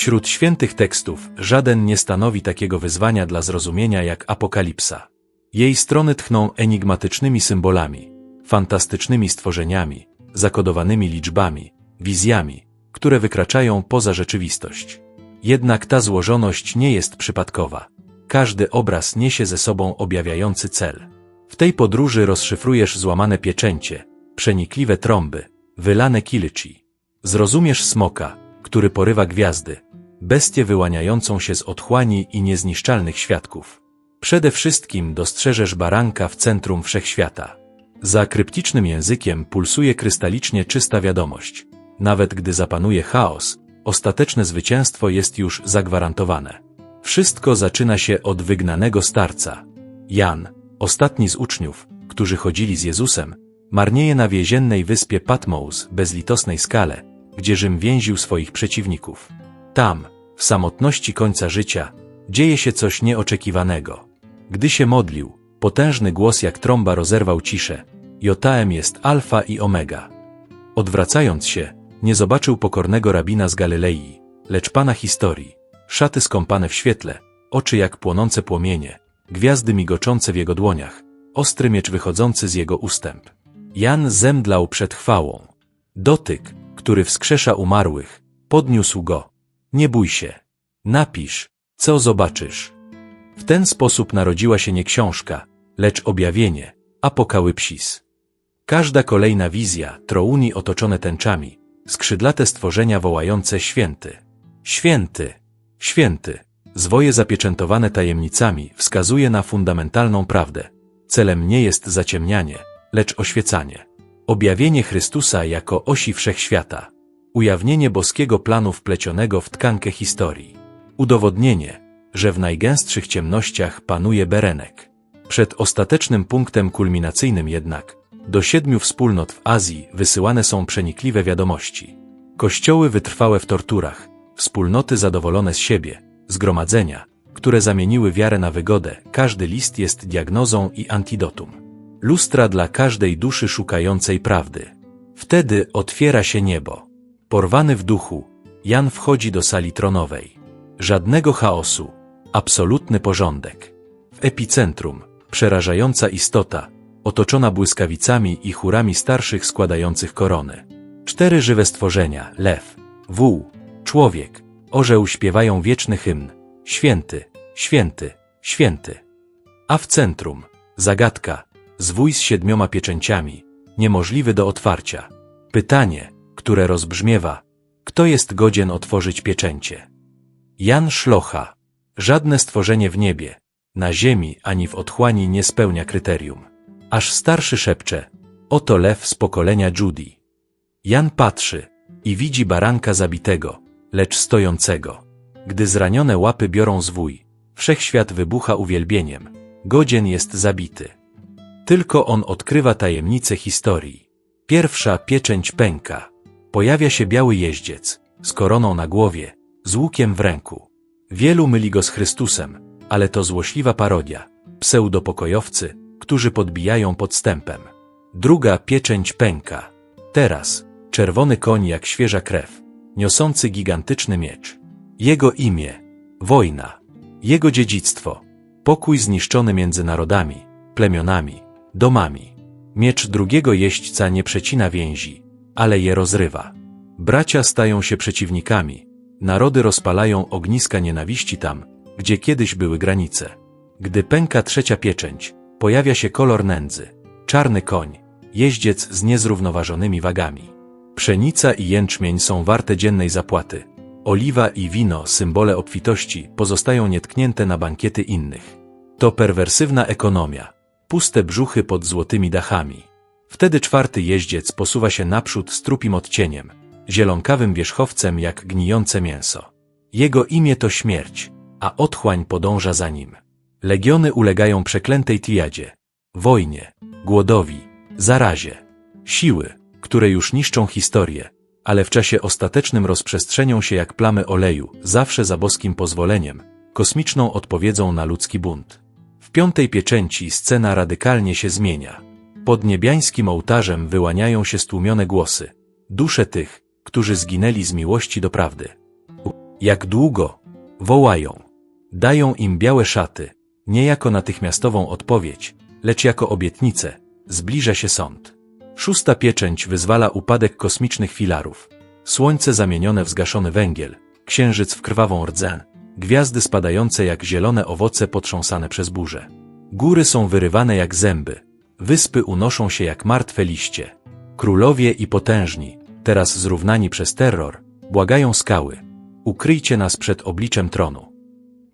Wśród świętych tekstów żaden nie stanowi takiego wyzwania dla zrozumienia jak Apokalipsa. Jej strony tchną enigmatycznymi symbolami, fantastycznymi stworzeniami, zakodowanymi liczbami, wizjami, które wykraczają poza rzeczywistość. Jednak ta złożoność nie jest przypadkowa. Każdy obraz niesie ze sobą objawiający cel. W tej podróży rozszyfrujesz złamane pieczęcie, przenikliwe trąby, wylane kilci. Zrozumiesz smoka, który porywa gwiazdy, bestię wyłaniającą się z otchłani i niezniszczalnych świadków. Przede wszystkim dostrzeżesz baranka w centrum wszechświata. Za kryptycznym językiem pulsuje krystalicznie czysta wiadomość. Nawet gdy zapanuje chaos, ostateczne zwycięstwo jest już zagwarantowane. Wszystko zaczyna się od wygnanego starca. Jan, ostatni z uczniów, którzy chodzili z Jezusem, marnieje na więziennej wyspie Patmos, bezlitosnej skale, gdzie Rzym więził swoich przeciwników. Tam, w samotności końca życia, dzieje się coś nieoczekiwanego. Gdy się modlił, potężny głos jak trąba rozerwał ciszę. Jotaem jest alfa i omega. Odwracając się, nie zobaczył pokornego rabina z Galilei, lecz pana historii, szaty skąpane w świetle, oczy jak płonące płomienie, gwiazdy migoczące w jego dłoniach, ostry miecz wychodzący z jego ustęp. Jan zemdlał przed chwałą. Dotyk, który wskrzesza umarłych, podniósł go. Nie bój się. Napisz, co zobaczysz. W ten sposób narodziła się nie książka, lecz objawienie, apokalypsis. Każda kolejna wizja, trouni otoczone tęczami, skrzydlate stworzenia wołające święty. Święty, święty, zwoje zapieczętowane tajemnicami wskazuje na fundamentalną prawdę. Celem nie jest zaciemnianie, lecz oświecanie. Objawienie Chrystusa jako osi wszechświata. Ujawnienie boskiego planu wplecionego w tkankę historii. Udowodnienie, że w najgęstszych ciemnościach panuje Berenek. Przed ostatecznym punktem kulminacyjnym jednak, do siedmiu wspólnot w Azji wysyłane są przenikliwe wiadomości. Kościoły wytrwałe w torturach, wspólnoty zadowolone z siebie, zgromadzenia, które zamieniły wiarę na wygodę, każdy list jest diagnozą i antidotum. Lustra dla każdej duszy szukającej prawdy. Wtedy otwiera się niebo. Porwany w duchu, Jan wchodzi do sali tronowej. Żadnego chaosu, absolutny porządek. W epicentrum, przerażająca istota, otoczona błyskawicami i chórami starszych składających korony. Cztery żywe stworzenia, lew, wół, człowiek, orzeł śpiewają wieczny hymn, święty, święty, święty. A w centrum, zagadka, zwój z siedmioma pieczęciami, niemożliwy do otwarcia. Pytanie, które rozbrzmiewa, kto jest godzien otworzyć pieczęcie? Jan Szlocha. Żadne stworzenie w niebie, na ziemi ani w otchłani nie spełnia kryterium. Aż starszy szepcze, oto lew z pokolenia Judy. Jan patrzy i widzi baranka zabitego, lecz stojącego. Gdy zranione łapy biorą zwój, wszechświat wybucha uwielbieniem. Godzien jest zabity. Tylko on odkrywa tajemnicę historii. Pierwsza pieczęć pęka. Pojawia się biały jeździec, z koroną na głowie, z łukiem w ręku. Wielu myli go z Chrystusem, ale to złośliwa parodia, pseudopokojowcy, którzy podbijają podstępem. Druga pieczęć pęka. Teraz, czerwony koń jak świeża krew, niosący gigantyczny miecz. Jego imię, wojna. Jego dziedzictwo, pokój zniszczony między narodami, plemionami, domami. Miecz drugiego jeźdźca nie przecina więzi, ale je rozrywa. Bracia stają się przeciwnikami, narody rozpalają ogniska nienawiści tam, gdzie kiedyś były granice. Gdy pęka trzecia pieczęć, pojawia się kolor nędzy, czarny koń, jeździec z niezrównoważonymi wagami. Pszenica i jęczmień są warte dziennej zapłaty. Oliwa i wino, symbole obfitości, pozostają nietknięte na bankiety innych. To perwersywna ekonomia, puste brzuchy pod złotymi dachami. Wtedy czwarty jeździec posuwa się naprzód z trupim odcieniem, zielonkawym wierzchowcem jak gnijące mięso. Jego imię to śmierć, a otchłań podąża za nim. Legiony ulegają przeklętej triadzie, wojnie, głodowi, zarazie. Siły, które już niszczą historię, ale w czasie ostatecznym rozprzestrzenią się jak plamy oleju, zawsze za boskim pozwoleniem, kosmiczną odpowiedzą na ludzki bunt. W piątej pieczęci scena radykalnie się zmienia. Pod niebiańskim ołtarzem wyłaniają się stłumione głosy, dusze tych, którzy zginęli z miłości do prawdy. Jak długo? Wołają. Dają im białe szaty, nie jako natychmiastową odpowiedź, lecz jako obietnicę. Zbliża się sąd. Szósta pieczęć wyzwala upadek kosmicznych filarów. Słońce zamienione w zgaszony węgiel, księżyc w krwawą rdzę, gwiazdy spadające jak zielone owoce potrząsane przez burzę. Góry są wyrywane jak zęby, wyspy unoszą się jak martwe liście. Królowie i potężni, teraz zrównani przez terror, błagają skały. Ukryjcie nas przed obliczem tronu.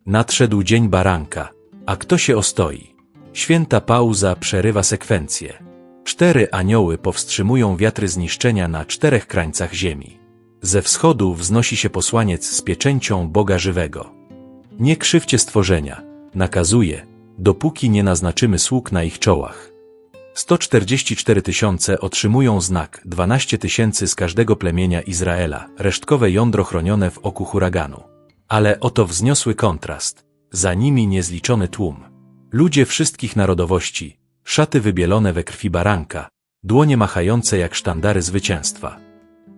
Nadszedł dzień baranka, a kto się ostoi? Święta pauza przerywa sekwencję. Cztery anioły powstrzymują wiatry zniszczenia na czterech krańcach ziemi. Ze wschodu wznosi się posłaniec z pieczęcią Boga żywego. Nie krzywcie stworzenia, nakazuje, dopóki nie naznaczymy sług na ich czołach. 144 tysiące otrzymują znak, 12 tysięcy z każdego plemienia Izraela, resztkowe jądro chronione w oku huraganu. Ale oto wzniosły kontrast, za nimi niezliczony tłum. Ludzie wszystkich narodowości, szaty wybielone we krwi baranka, dłonie machające jak sztandary zwycięstwa.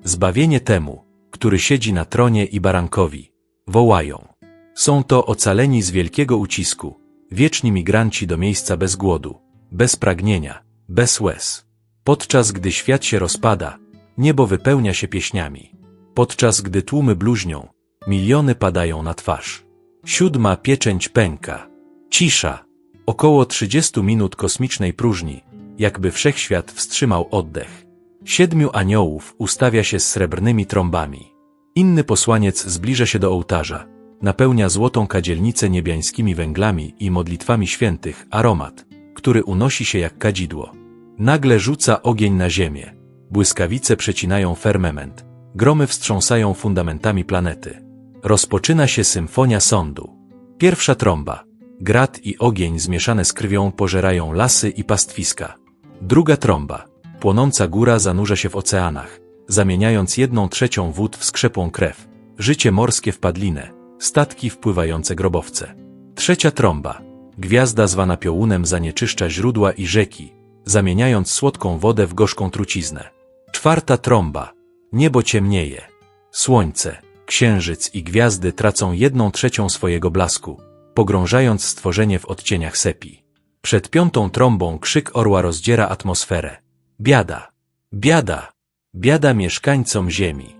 Zbawienie temu, który siedzi na tronie i barankowi, wołają. Są to ocaleni z wielkiego ucisku, wieczni migranci do miejsca bez głodu, bez pragnienia, bez łez. Podczas gdy świat się rozpada, niebo wypełnia się pieśniami. Podczas gdy tłumy bluźnią, miliony padają na twarz. Siódma pieczęć pęka. Cisza. Około 30 minut kosmicznej próżni, jakby wszechświat wstrzymał oddech. Siedmiu aniołów ustawia się z srebrnymi trąbami. Inny posłaniec zbliża się do ołtarza, napełnia złotą kadzielnicę niebiańskimi węglami i modlitwami świętych, aromat, który unosi się jak kadzidło. Nagle rzuca ogień na ziemię. Błyskawice przecinają firmament. Gromy wstrząsają fundamentami planety. Rozpoczyna się symfonia sądu. Pierwsza trąba. Grat i ogień zmieszane z krwią pożerają lasy i pastwiska. Druga trąba. Płonąca góra zanurza się w oceanach, zamieniając jedną trzecią wód w skrzepłą krew. Życie morskie w padlinę, statki wpływające grobowce. Trzecia trąba. Gwiazda zwana piołunem zanieczyszcza źródła i rzeki, zamieniając słodką wodę w gorzką truciznę. Czwarta trąba. Niebo ciemnieje. Słońce, księżyc i gwiazdy tracą jedną trzecią swojego blasku, pogrążając stworzenie w odcieniach sepi. Przed piątą trąbą krzyk orła rozdziera atmosferę. Biada, biada, biada mieszkańcom ziemi.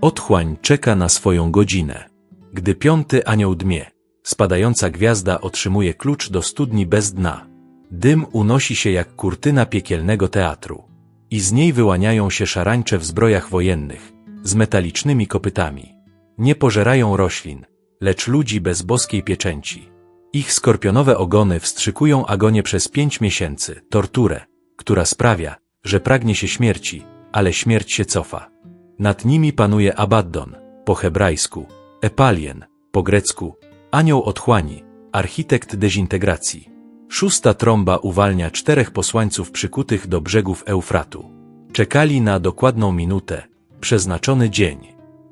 Otchłań czeka na swoją godzinę. Gdy piąty anioł dmie, spadająca gwiazda otrzymuje klucz do studni bez dna. Dym unosi się jak kurtyna piekielnego teatru. I z niej wyłaniają się szarańcze w zbrojach wojennych, z metalicznymi kopytami. Nie pożerają roślin, lecz ludzi bez boskiej pieczęci. Ich skorpionowe ogony wstrzykują agonię przez pięć miesięcy, torturę, która sprawia, że pragnie się śmierci, ale śmierć się cofa. Nad nimi panuje Abaddon, po hebrajsku, Epalien, po grecku, anioł otchłani, architekt dezintegracji. Szósta trąba uwalnia czterech posłańców przykutych do brzegów Eufratu. Czekali na dokładną minutę, przeznaczony dzień.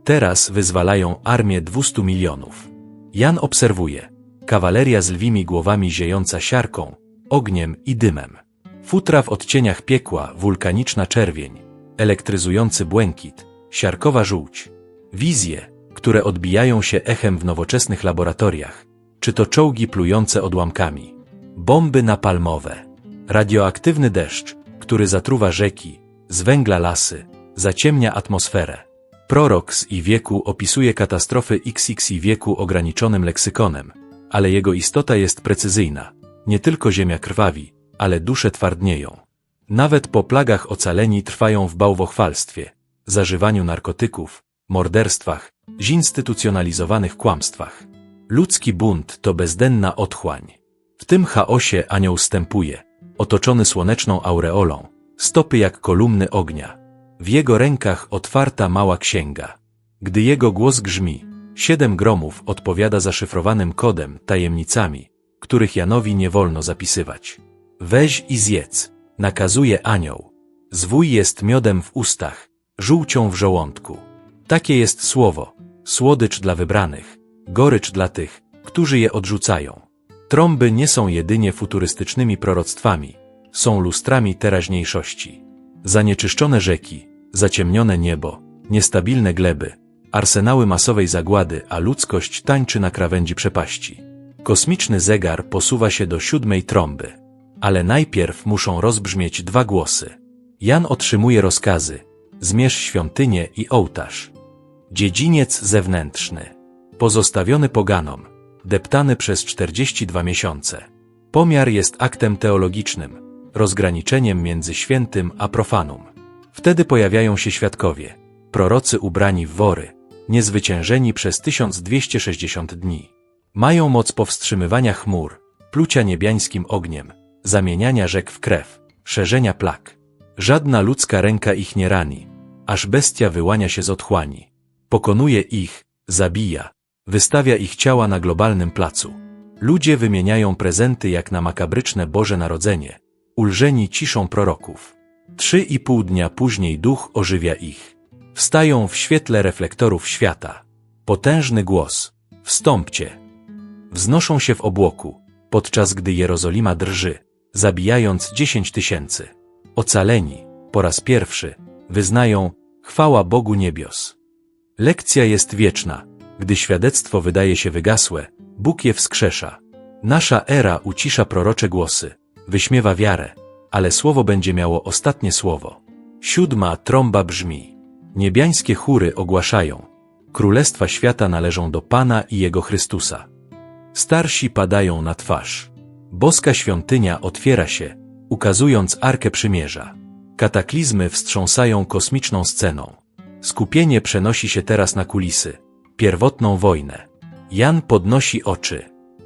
Teraz wyzwalają armię 200 milionów. Jan obserwuje. Kawaleria z lwimi głowami ziejąca siarką, ogniem i dymem. Futra w odcieniach piekła, wulkaniczna czerwień, elektryzujący błękit, siarkowa żółć. Wizje, które odbijają się echem w nowoczesnych laboratoriach. Czy to czołgi plujące odłamkami, bomby napalmowe, radioaktywny deszcz, który zatruwa rzeki, zwęgla lasy, zaciemnia atmosferę. Prorok z i wieku opisuje katastrofy XX i wieku ograniczonym leksykonem, ale jego istota jest precyzyjna. Nie tylko ziemia krwawi, ale dusze twardnieją. Nawet po plagach ocaleni trwają w bałwochwalstwie, zażywaniu narkotyków, morderstwach, zinstytucjonalizowanych kłamstwach. Ludzki bunt to bezdenna otchłań. W tym chaosie anioł stępuje, otoczony słoneczną aureolą, stopy jak kolumny ognia. W jego rękach otwarta mała księga. Gdy jego głos grzmi, siedem gromów odpowiada zaszyfrowanym kodem, tajemnicami, których Janowi nie wolno zapisywać. Weź i zjedz, nakazuje anioł. Zwój jest miodem w ustach, żółcią w żołądku. Takie jest słowo, słodycz dla wybranych, gorycz dla tych, którzy je odrzucają. Trąby nie są jedynie futurystycznymi proroctwami, są lustrami teraźniejszości. Zanieczyszczone rzeki, zaciemnione niebo, niestabilne gleby, arsenały masowej zagłady, a ludzkość tańczy na krawędzi przepaści. Kosmiczny zegar posuwa się do siódmej trąby. Ale najpierw muszą rozbrzmieć dwa głosy. Jan otrzymuje rozkazy. Zmierz świątynię i ołtarz. Dziedziniec zewnętrzny. Pozostawiony poganom. Deptany przez 42 miesiące. Pomiar jest aktem teologicznym, rozgraniczeniem między świętym a profanum. Wtedy pojawiają się świadkowie, prorocy ubrani w wory, niezwyciężeni przez 1260 dni. Mają moc powstrzymywania chmur, plucia niebiańskim ogniem, zamieniania rzek w krew, szerzenia plag. Żadna ludzka ręka ich nie rani, aż bestia wyłania się z otchłani. Pokonuje ich, zabija, wystawia ich ciała na globalnym placu. Ludzie wymieniają prezenty jak na makabryczne Boże Narodzenie, ulżeni ciszą proroków. Trzy i pół dnia później duch ożywia ich. Wstają w świetle reflektorów świata. Potężny głos. Wstąpcie. Wznoszą się w obłoku, podczas gdy Jerozolima drży, zabijając dziesięć tysięcy. Ocaleni, po raz pierwszy, wyznają chwała Bogu niebios. Lekcja jest wieczna. Gdy świadectwo wydaje się wygasłe, Bóg je wskrzesza. Nasza era ucisza prorocze głosy, wyśmiewa wiarę, ale słowo będzie miało ostatnie słowo. Siódma trąba brzmi. Niebiańskie chóry ogłaszają. Królestwa świata należą do Pana i Jego Chrystusa. Starsi padają na twarz. Boska świątynia otwiera się, ukazując Arkę Przymierza. Kataklizmy wstrząsają kosmiczną sceną. Skupienie przenosi się teraz na kulisy. Pierwotną wojnę. Jan podnosi oczy.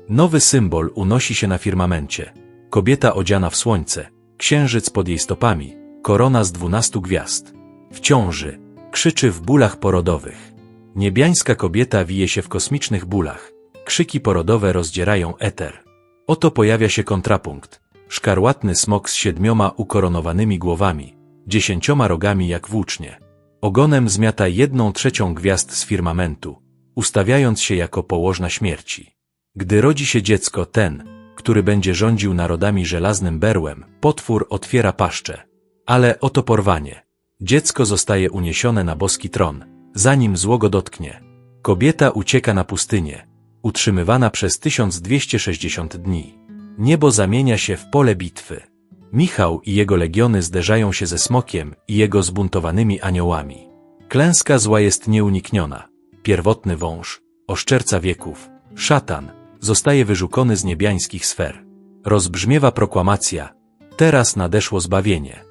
Nowy symbol unosi się na firmamencie. Kobieta odziana w słońce, księżyc pod jej stopami, korona z dwunastu gwiazd. W ciąży, krzyczy w bólach porodowych. Niebiańska kobieta wije się w kosmicznych bólach. Krzyki porodowe rozdzierają eter. Oto pojawia się kontrapunkt. Szkarłatny smok z siedmioma ukoronowanymi głowami, dziesięcioma rogami jak włócznie. Ogonem zmiata jedną trzecią gwiazd z firmamentu, ustawiając się jako położna śmierci. Gdy rodzi się dziecko, ten, który będzie rządził narodami żelaznym berłem, potwór otwiera paszczę. Ale oto porwanie. Dziecko zostaje uniesione na boski tron, zanim zło go dotknie. Kobieta ucieka na pustynię, utrzymywana przez 1260 dni. Niebo zamienia się w pole bitwy. Michał i jego legiony zderzają się ze smokiem i jego zbuntowanymi aniołami. Klęska zła jest nieunikniona. Pierwotny wąż, oszczerca wieków, szatan, zostaje wyżukony z niebiańskich sfer. Rozbrzmiewa proklamacja, teraz nadeszło zbawienie.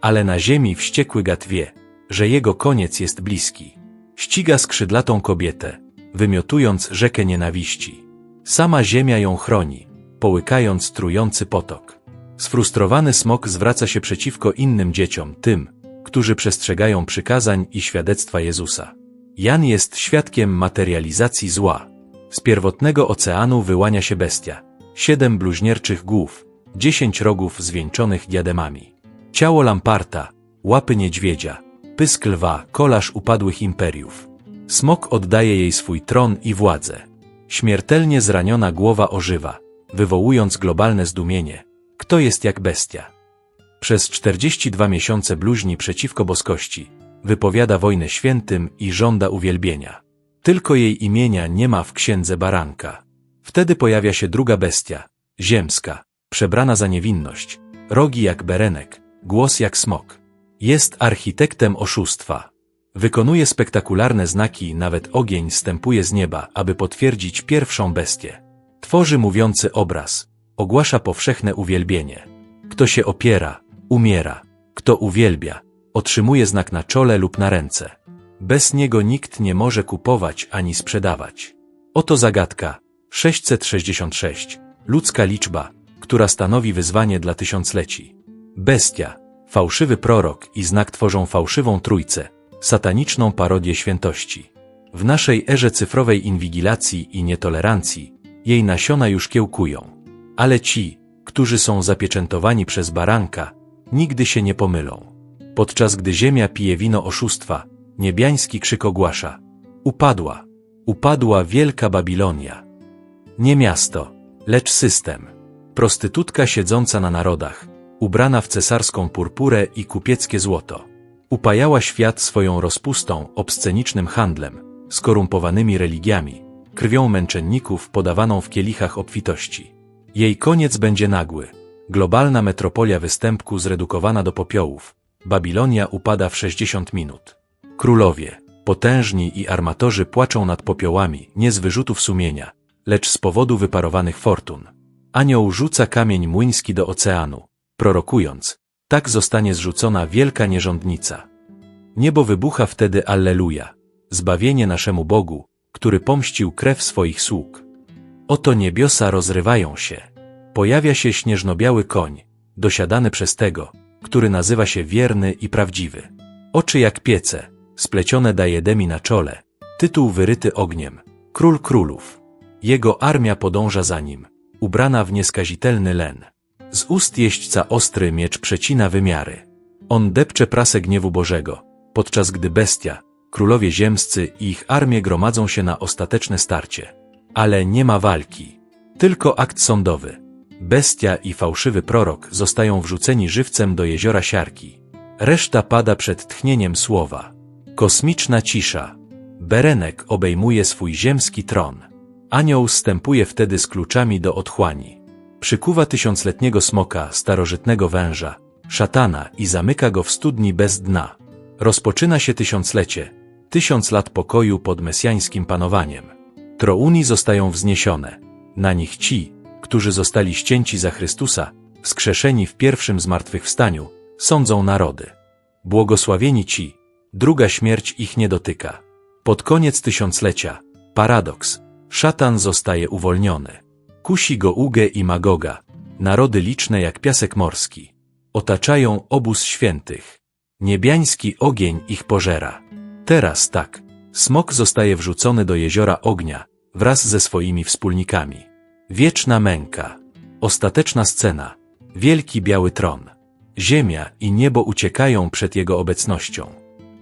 Ale na ziemi wściekły gad wie, że jego koniec jest bliski. Ściga skrzydlatą kobietę, wymiotując rzekę nienawiści. Sama ziemia ją chroni, połykając trujący potok. Sfrustrowany smok zwraca się przeciwko innym dzieciom, tym, którzy przestrzegają przykazań i świadectwa Jezusa. Jan jest świadkiem materializacji zła. Z pierwotnego oceanu wyłania się bestia. Siedem bluźnierczych głów, dziesięć rogów zwieńczonych diademami. Ciało lamparta, łapy niedźwiedzia, pysk lwa, kolaż upadłych imperiów. Smok oddaje jej swój tron i władzę. Śmiertelnie zraniona głowa ożywa, wywołując globalne zdumienie. Kto jest jak bestia? Przez 42 miesiące bluźni przeciwko boskości, wypowiada wojnę świętym i żąda uwielbienia. Tylko jej imienia nie ma w księdze baranka. Wtedy pojawia się druga bestia, ziemska, przebrana za niewinność, rogi jak berenek, głos jak smok. Jest architektem oszustwa. Wykonuje spektakularne znaki, nawet ogień stępuje z nieba, aby potwierdzić pierwszą bestię. Tworzy mówiący obraz, ogłasza powszechne uwielbienie. Kto się opiera, umiera. Kto uwielbia, otrzymuje znak na czole lub na ręce. Bez niego nikt nie może kupować ani sprzedawać. Oto zagadka. 666. Ludzka liczba, która stanowi wyzwanie dla tysiącleci. Bestia, fałszywy prorok i znak tworzą fałszywą trójcę, sataniczną parodię świętości. W naszej erze cyfrowej inwigilacji i nietolerancji jej nasiona już kiełkują. Ale ci, którzy są zapieczętowani przez baranka, nigdy się nie pomylą. Podczas gdy ziemia pije wino oszustwa, niebiański krzyk ogłasza. Upadła, upadła wielka Babilonia. Nie miasto, lecz system. Prostytutka siedząca na narodach, ubrana w cesarską purpurę i kupieckie złoto. Upajała świat swoją rozpustą, obscenicznym handlem, skorumpowanymi religiami, krwią męczenników podawaną w kielichach obfitości. Jej koniec będzie nagły. Globalna metropolia występku zredukowana do popiołów. Babilonia upada w 60 minut. Królowie, potężni i armatorzy płaczą nad popiołami, nie z wyrzutów sumienia, lecz z powodu wyparowanych fortun. Anioł rzuca kamień młyński do oceanu, prorokując, tak zostanie zrzucona wielka nierządnica. Niebo wybucha wtedy Alleluja, zbawienie naszemu Bogu, który pomścił krew swoich sług. Oto niebiosa rozrywają się. Pojawia się śnieżno-biały koń, dosiadany przez tego, który nazywa się wierny i prawdziwy. Oczy jak piece, splecione dajedemi na czole, tytuł wyryty ogniem, król królów. Jego armia podąża za nim, ubrana w nieskazitelny len. Z ust jeźdźca ostry miecz przecina wymiary. On depcze prasę gniewu Bożego, podczas gdy bestia, królowie ziemscy i ich armie gromadzą się na ostateczne starcie. Ale nie ma walki. Tylko akt sądowy. Bestia i fałszywy prorok zostają wrzuceni żywcem do jeziora siarki. Reszta pada przed tchnieniem słowa. Kosmiczna cisza. Berenek obejmuje swój ziemski tron. Anioł stępuje wtedy z kluczami do otchłani. Przykuwa tysiącletniego smoka, starożytnego węża, szatana i zamyka go w studni bez dna. Rozpoczyna się tysiąclecie, tysiąc lat pokoju pod mesjańskim panowaniem. Trouni zostają wzniesione. Na nich ci, którzy zostali ścięci za Chrystusa, wskrzeszeni w pierwszym zmartwychwstaniu, sądzą narody. Błogosławieni ci, druga śmierć ich nie dotyka. Pod koniec tysiąclecia, paradoks, szatan zostaje uwolniony. Kusi go Ugę i Magoga, narody liczne jak piasek morski. Otaczają obóz świętych. Niebiański ogień ich pożera. Teraz tak, smok zostaje wrzucony do jeziora ognia, wraz ze swoimi wspólnikami. Wieczna męka. Ostateczna scena. Wielki biały tron. Ziemia i niebo uciekają przed jego obecnością.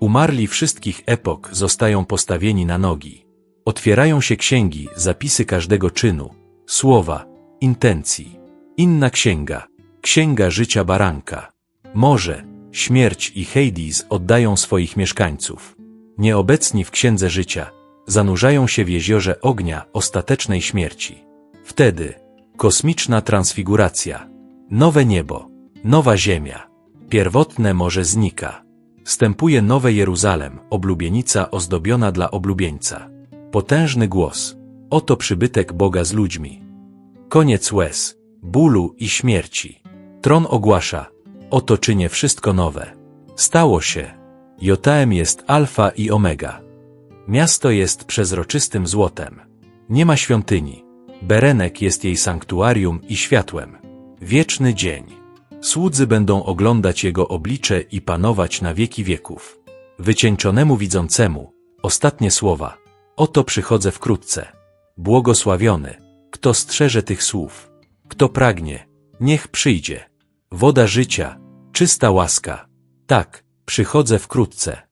Umarli wszystkich epok zostają postawieni na nogi. Otwierają się księgi, zapisy każdego czynu, słowa, intencji. Inna księga, księga życia baranka. Morze, śmierć i Hades oddają swoich mieszkańców. Nieobecni w księdze życia, zanurzają się w jeziorze ognia ostatecznej śmierci. Wtedy kosmiczna transfiguracja, nowe niebo, nowa ziemia, pierwotne morze znika. Wstępuje nowe Jeruzalem, oblubienica ozdobiona dla oblubieńca. Potężny głos, oto przybytek Boga z ludźmi. Koniec łez, bólu i śmierci. Tron ogłasza, oto czynię wszystko nowe. Stało się. Jotaem jest alfa i omega. Miasto jest przezroczystym złotem. Nie ma świątyni. Berenek jest jej sanktuarium i światłem. Wieczny dzień. Słudzy będą oglądać jego oblicze i panować na wieki wieków. Wycieńczonemu widzącemu, ostatnie słowa. Oto przychodzę wkrótce. Błogosławiony, kto strzeże tych słów. Kto pragnie, niech przyjdzie. Woda życia, czysta łaska. Tak, przychodzę wkrótce.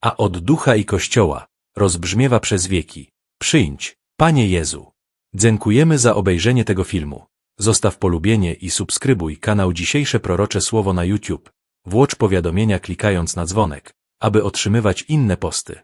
A od ducha i kościoła rozbrzmiewa przez wieki. Przyjdź, Panie Jezu. Dziękujemy za obejrzenie tego filmu. Zostaw polubienie i subskrybuj kanał Dzisiejsze Prorocze Słowo na YouTube. Włącz powiadomienia klikając na dzwonek, aby otrzymywać inne posty.